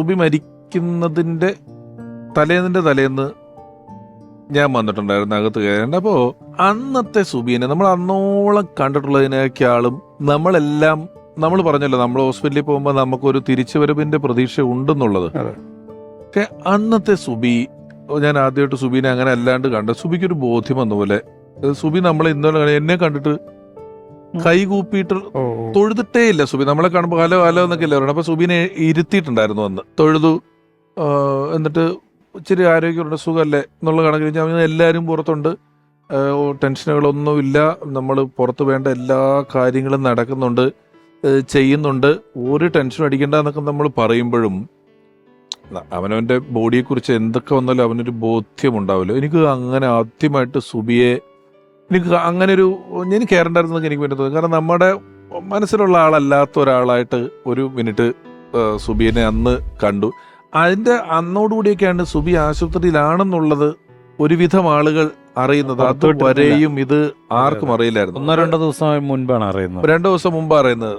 സുബി മരിക്കുന്നതിന്റെ തലേന്നിന്റെ തലേന്ന് ഞാൻ വന്നിട്ടുണ്ടായിരുന്നു അകത്ത് കയറേണ്ട അപ്പോൾ അന്നത്തെ സുബീനെ നമ്മൾ അന്നോളം കണ്ടിട്ടുള്ളതിനേക്കാളും നമ്മളെല്ലാം നമ്മൾ പറഞ്ഞല്ലോ നമ്മൾ ഹോസ്പിറ്റലിൽ പോകുമ്പോൾ നമുക്കൊരു തിരിച്ചുവരവിന്റെ പ്രതീക്ഷ ഉണ്ടെന്നുള്ളത്. പക്ഷെ അന്നത്തെ സുബി ഞാൻ ആദ്യമായിട്ട് സുബീനെ അങ്ങനെ അല്ലാണ്ട് കണ്ട സുബിക്ക് ഒരു ബോധ്യം വന്ന പോലെ ഏഹ് സുബി നമ്മളെ ഇന്നലെ എന്നെ കണ്ടിട്ട് കൈകൂപ്പിയിട്ട് ഓ തൊഴുതിട്ടേ ഇല്ല സുബി. നമ്മളെ കാണുമ്പോൾ ഹലോ ഹലോ എന്നൊക്കെ അല്ലേ പറയണം. അപ്പൊ സുബിനെ ഇരുത്തിയിട്ടുണ്ടായിരുന്നു അന്ന്. തൊഴുതു എന്നിട്ട് ഇച്ചിരി ആരോഗ്യമുണ്ട് സുഖമല്ലേ എന്നുള്ള കണക്കിന് ഞാൻ എല്ലാവരും പുറത്തുണ്ട്. ടെൻഷനുകളൊന്നുമില്ല നമ്മൾ പുറത്ത് വേണ്ട എല്ലാ കാര്യങ്ങളും നടക്കുന്നുണ്ട് ചെയ്യുന്നുണ്ട്. ഒരു ടെൻഷനും അടിക്കണ്ട എന്നൊക്കെ നമ്മൾ പറയുമ്പോഴും അവനവന്റെ ബോഡിയെക്കുറിച്ച് എന്തൊക്കെ വന്നാലും അവനൊരു ബോധ്യം ഉണ്ടാവില്ല. എനിക്ക് അങ്ങനെ ആദ്യമായിട്ട് സുബിയെ എനിക്ക് അങ്ങനെ ഒരു ഞാൻ കയറണ്ടായിരുന്നൊക്കെ എനിക്ക് പറ്റുന്നത് കാരണം നമ്മുടെ മനസ്സിലുള്ള ആളല്ലാത്ത ഒരാളായിട്ട് ഒരു മിനിറ്റ് സുബിയെ അന്ന് കണ്ടു. അതിന്റെ അന്നോടുകൂടിയൊക്കെയാണ് സുബി ആശുപത്രിയിലാണെന്നുള്ളത് ഒരുവിധം ആളുകൾ അറിയുന്നത്. അതുവരെയും ഇത് ആർക്കും അറിയില്ലായിരുന്നു. ഒന്നോ രണ്ടോ ദിവസം മുൻപാണ് അറിയുന്നത്. രണ്ടു ദിവസം മുമ്പ് അറിയുന്നത്.